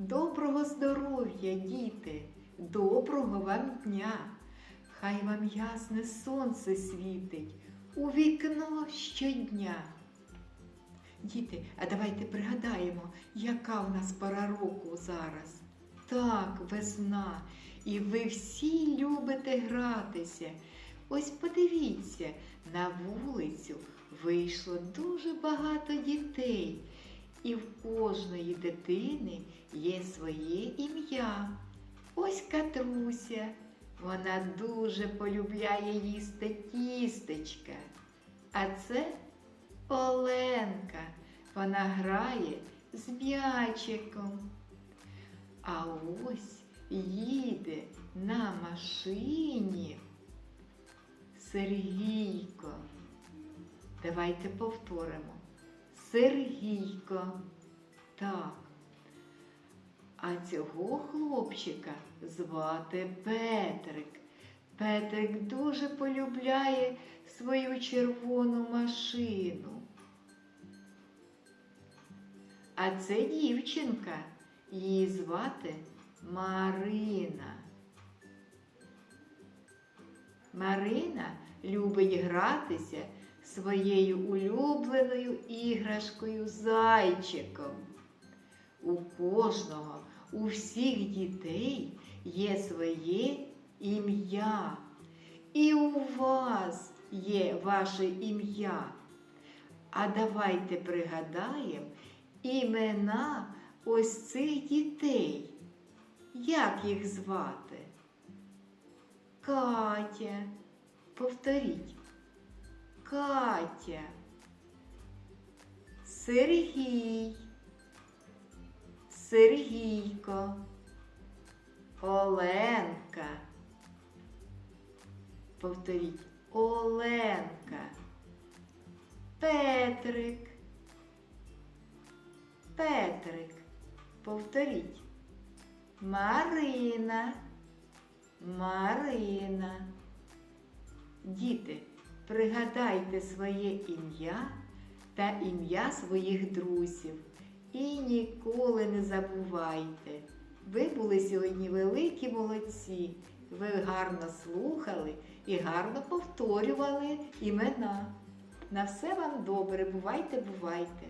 Доброго здоров'я, діти, доброго вам дня. Хай вам ясне сонце світить у вікно щодня. Діти, а давайте пригадаємо, яка в нас пора року зараз. Так, весна, і ви всі любите гратися. Ось подивіться, на вулицю вийшло дуже багато дітей, і в кожної дитини є своє ім'я. Ось Катруся. Вона дуже полюбляє їсти тістечка. А це Оленка. Вона грає з м'ячиком. А ось їде на машині Сергійко. Давайте повторимо. Сергійко. Так. А цього хлопчика звати Петрик. Петрик дуже полюбляє свою червону машину. А це дівчинка. Її звати Марина. Марина любить гратися своєю улюбленою іграшкою зайчиком. У кожного, у всіх дітей є своє ім'я. І у вас є ваше ім'я. А давайте пригадаємо імена ось цих дітей. Як їх звати? Катя. Повторіть. Катя. Сергій. Сергійко. Оленка. Повторіть. Оленка. Петрик. Петрик. Повторіть. Марина. Марина. Діти, пригадайте своє ім'я та ім'я своїх друзів. І ніколи не забувайте. Ви були сьогодні великі молодці. Ви гарно слухали і гарно повторювали імена. На все вам добре, бувайте, бувайте!